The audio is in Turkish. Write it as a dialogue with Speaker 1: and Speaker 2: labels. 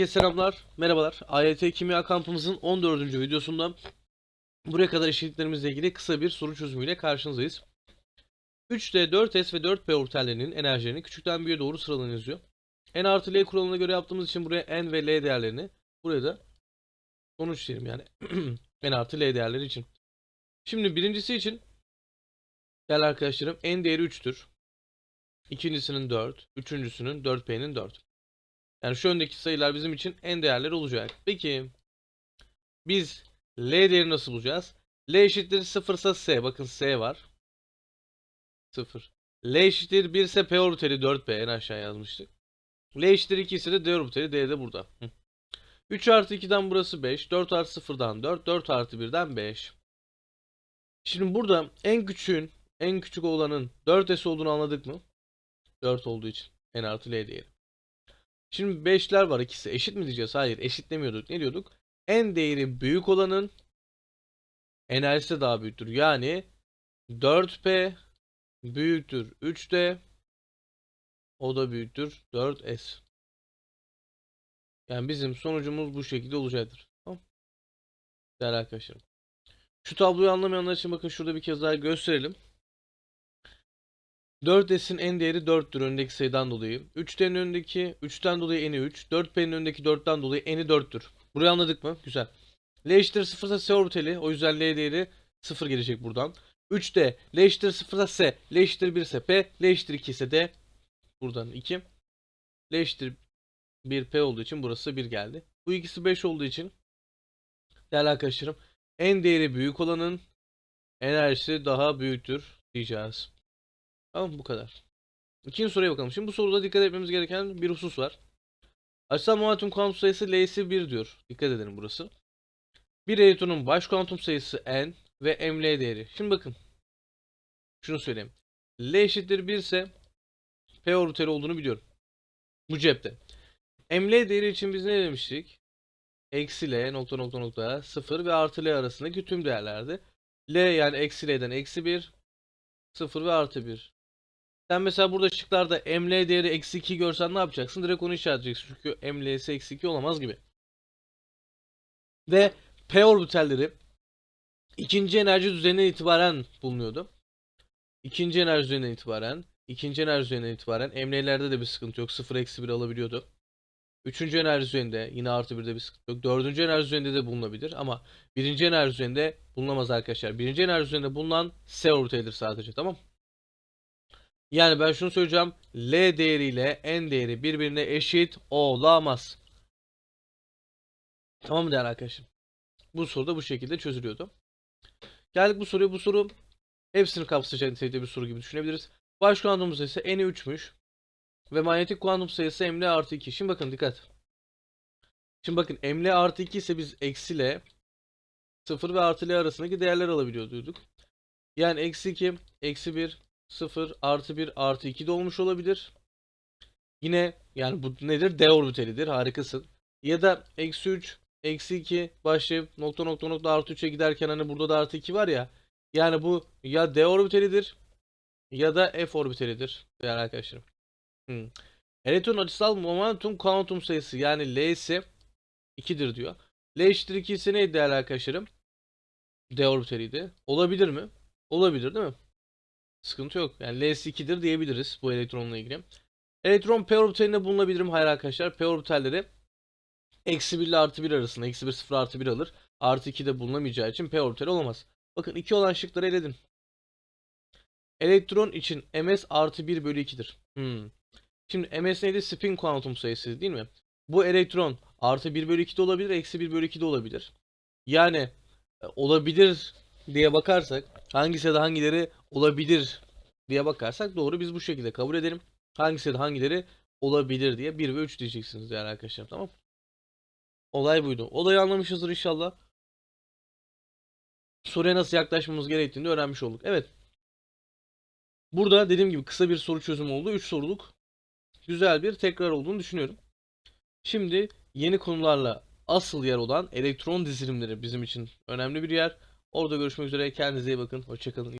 Speaker 1: Herkese selamlar, merhabalar. AYT Kimya kampımızın 14. videosunda buraya kadar eşitliklerimizle ilgili kısa bir soru çözümüyle karşınızdayız. 3D, 4S ve 4P ortallerinin enerjilerini küçükten büyüğe doğru sıralanıyor yazıyor. N artı L kuralına göre yaptığımız için buraya N ve L değerlerini, buraya da sonuç yani N artı L değerleri için. Şimdi birincisi için değerli arkadaşlarım N değeri 3'tür. İkincisinin 4, üçüncüsünün 4P'nin 4. Yani şu öndeki sayılar bizim için en değerleri olacak. Peki biz L değeri nasıl bulacağız? L eşittir 0 ise S. Bakın S var. 0. L eşittir 1 ise P orbitali 4P en aşağı yazmıştık. L eşittir 2 ise de D orbitali D de burada. Hı. 3 artı 2'den burası 5. 4 artı 0'dan 4. 4 artı 1'den 5. Şimdi burada en küçüğün en küçük olanın 4S olduğunu anladık mı? 4 olduğu için. N artı L değeri. Şimdi 5'ler var ikisi. Eşit mi diyeceğiz? Hayır eşit demiyorduk. Ne diyorduk? En değeri büyük olanın enerjisi daha büyüktür. Yani 4P büyüktür 3D o da büyüktür 4S. Yani bizim sonucumuz bu şekilde olacaktır. Tamam. Değerli arkadaşlarım. Şu tabloyu anlamayanlar için bakın şurada bir kez daha gösterelim. 4s'in en değeri 4'tür öndeki sayıdan dolayı. 3'ten önündeki 3'ten dolayı eni 3. 4p'nin önündeki 4'ten dolayı eni 4'tür. Burayı anladık mı? Güzel. L eşittir 0 ise S orbitali. O yüzden L değeri 0 gelecek buradan. 3'te L eşittir 0 ise S. L eşittir 1 ise P. L eşittir 2 ise D. Buradan 2. L eşittir 1 P olduğu için burası 1 geldi. Bu ikisi 5 olduğu için değerli arkadaşlarım en değeri büyük olanın enerjisi daha büyüktür diyeceğiz. Tamam bu kadar. İkinci soruya bakalım. Şimdi bu soruda dikkat etmemiz gereken bir husus var. Açısal momentum kuantum sayısı L'si 1 diyor. Dikkat edelim burası. Bir elektronun baş kuantum sayısı N ve ML değeri. Şimdi bakın. Şunu söyleyeyim. L eşittir 1 ise P orbitali olduğunu biliyorum. Bu cepte. ML değeri için biz ne demiştik? Eksi L nokta nokta nokta 0 ve artı L arasındaki tüm değerlerdi. L yani eksi L'den eksi 1 0 ve artı 1. Sen mesela burada şıklarda ML değeri eksi 2 görsen ne yapacaksın? Direkt onu işaretleyeceksin. Çünkü ML'si eksi 2 olamaz gibi. Ve P orbitalleri ikinci enerji düzeninden itibaren bulunuyordu. İkinci enerji düzeninden itibaren, ikinci enerji düzeninden itibaren ML'lerde de bir sıkıntı yok. 0 eksi 1 alabiliyordu. Üçüncü enerji düzeninde yine artı 1'de bir sıkıntı yok. Dördüncü enerji düzeninde de bulunabilir ama birinci enerji düzeninde bulunamaz arkadaşlar. Birinci enerji düzeninde bulunan S orbitalidir sadece tamam Yani ben şunu söyleyeceğim. L değeriyle N değeri birbirine eşit olamaz. Tamam mı değerli arkadaşım? Bu soru da bu şekilde çözülüyordu. Geldik bu soruya. Bu soru hepsini kapsayacak nitelikte bir soru gibi düşünebiliriz. Baş kuantum sayısı N'i 3'müş. Ve manyetik kuantum sayısı ml artı 2. Şimdi bakın dikkat. Şimdi bakın ml artı 2 ise biz eksi l 0 ve artı l arasındaki değerler alabiliyorduk. Yani eksi 2, eksi 1, 0, artı 1, artı 2 de olmuş olabilir. Yine yani bu nedir? D orbitalidir. Harikasın. Ya da eksi 3, eksi 2 başlayıp nokta nokta nokta artı 3'e giderken hani burada da artı 2 var ya. Yani bu ya D orbitalidir ya da F orbitalidir değerli arkadaşlarım. Hmm. Elektron açısal momentum kuantum sayısı yani L ise 2'dir diyor. L eşittir 2 ise neydi değerli arkadaşlarım? D orbitaliydi. Olabilir mi? Olabilir değil mi? Sıkıntı yok. Yani L'si 2'dir diyebiliriz bu elektronla ilgili. Elektron P orbitalinde bulunabilir mi? Hayır arkadaşlar. P orbitalleri eksi 1 ile artı 1 arasında. Eksi 1 0 artı 1 alır. Artı 2 de bulunamayacağı için P orbitali olamaz. Bakın 2 olan şıkları eledim. Elektron için ms artı 1 bölü 2'dir. Hmm. Şimdi ms neydi? Spin kuantum sayısı değil mi? Bu elektron artı 1 bölü 2 de olabilir, eksi 1 bölü 2 de olabilir. Yani e, olabilir diye bakarsak hangisi ya hangileri olabilir diye bakarsak doğru biz bu şekilde kabul edelim. Hangisi hangileri olabilir diye 1 ve 3 diyeceksiniz yani arkadaşlar tamam Olay buydu. Olayı anlamışızdır inşallah. Soruya nasıl yaklaşmamız gerektiğini öğrenmiş olduk. Evet. Burada dediğim gibi kısa bir soru çözümü oldu. 3 soruluk güzel bir tekrar olduğunu düşünüyorum. Şimdi yeni konularla asıl yer olan elektron dizilimleri bizim için önemli bir yer. Orada görüşmek üzere. Kendinize iyi bakın. Hoşçakalın.